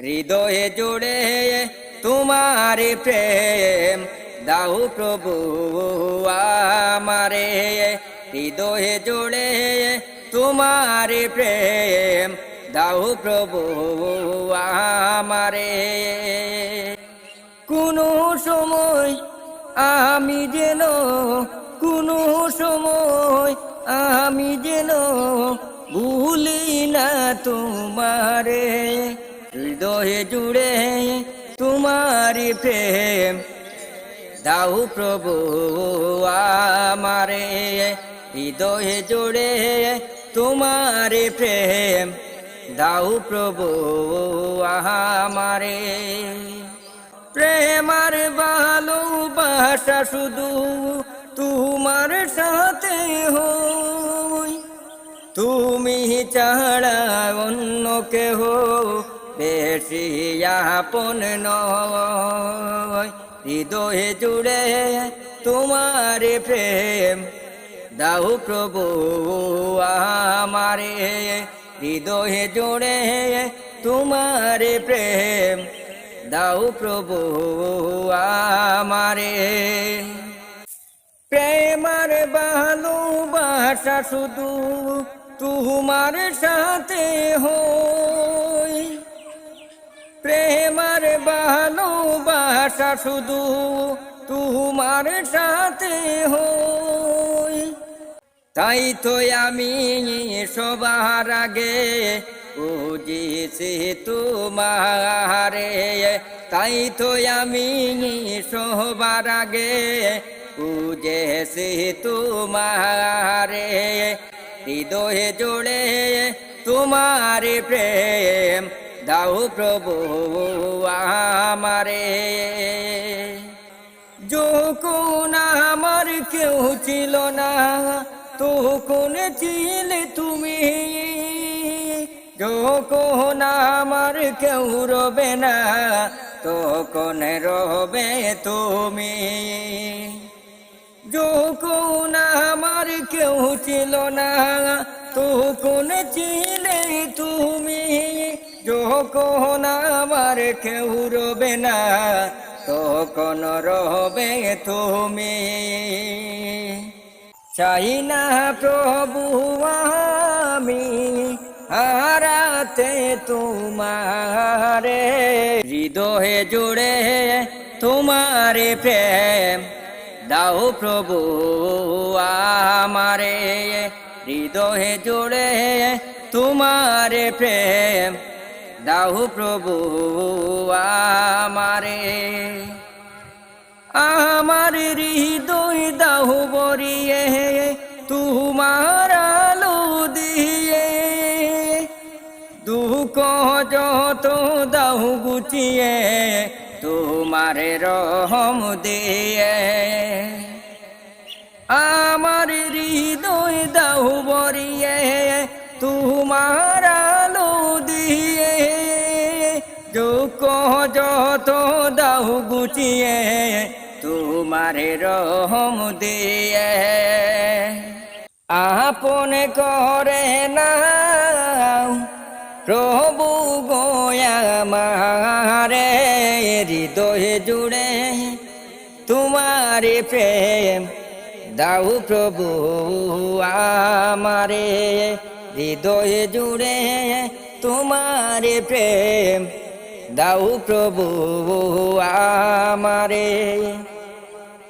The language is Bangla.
হৃদয়ে জুড়ে তোমার প্রেম। দাও প্রভু, আমারে হৃদয়ে জুড়ে তোমার প্রেম। দাও প্রভু, আমারে কোনো সময় আমি যেন, কোনো সময় আমি যেন ভুলি না তোমারে। হৃদয়ে জুড়ে তোমার প্রেম। দাও প্রভু আমারে, হৃদয়ে জুড়ে তোমার প্রেম। দাও প্রভু আমারে। প্রেমার ভালোবাসা শুধু তোমার সাথে হই। তুমি ছাড়া অন্য কেহ বেশি আপন নয়। হৃদয়ে জুড়ে তোমার প্রেম, দাও প্রভু আমারে। হৃদয়ে জুড়ে তোমার প্রেম, দাও প্রভু আমারে। প্রেমার ভালোবাসা শুধু তোমার সাথে হই প্রেমার ভালোবাসা শুধু তোমার সাথে হই। তাই তো আমি সবার আগে বুঝেছি তোমারে। তাই তো আমি সবার আগে বুঝেছি তোমারে। হৃদয়ে জোড়ে তোমার প্রেম দাও প্রভু আমারে। যখন আমার কেউ ছিল না তখন ছিলে তুমি। যখন আমার কেউ রবে না তখন রবে তুমি। যখন আমার কেউ ছিল না তখন ছিলে তুমি। যখন আমার কেউ রবে না, তখন রহবে তুমি। চাই না প্রভু আমি হারাতে তোমারে। হৃদয়ে জুড়ে তোমারে প্রেম দাও প্রভু আমারে। হৃদয়ে জুড়ে তোমারে প্রেম দাও প্রভু, আমারে। আমার হৃদয় দাও বরিয়ে তোমার আলো দিয়ে। দুঃখ যত দাও গুছিয়ে, তোমার রহম দিয়ে। আমার হৃদয় দাহু বরিয়ে তোমার যত দাও গুছিয়ে তোমার রহম দিয়ে। আপন করে না প্রভু গোয়া মারে হৃদয়ে জুড়ে তোমার প্রেম দাও প্রভু আমারে, হৃদয়ে জুড়ে তোমার প্রেম দাও প্রভু আমারে।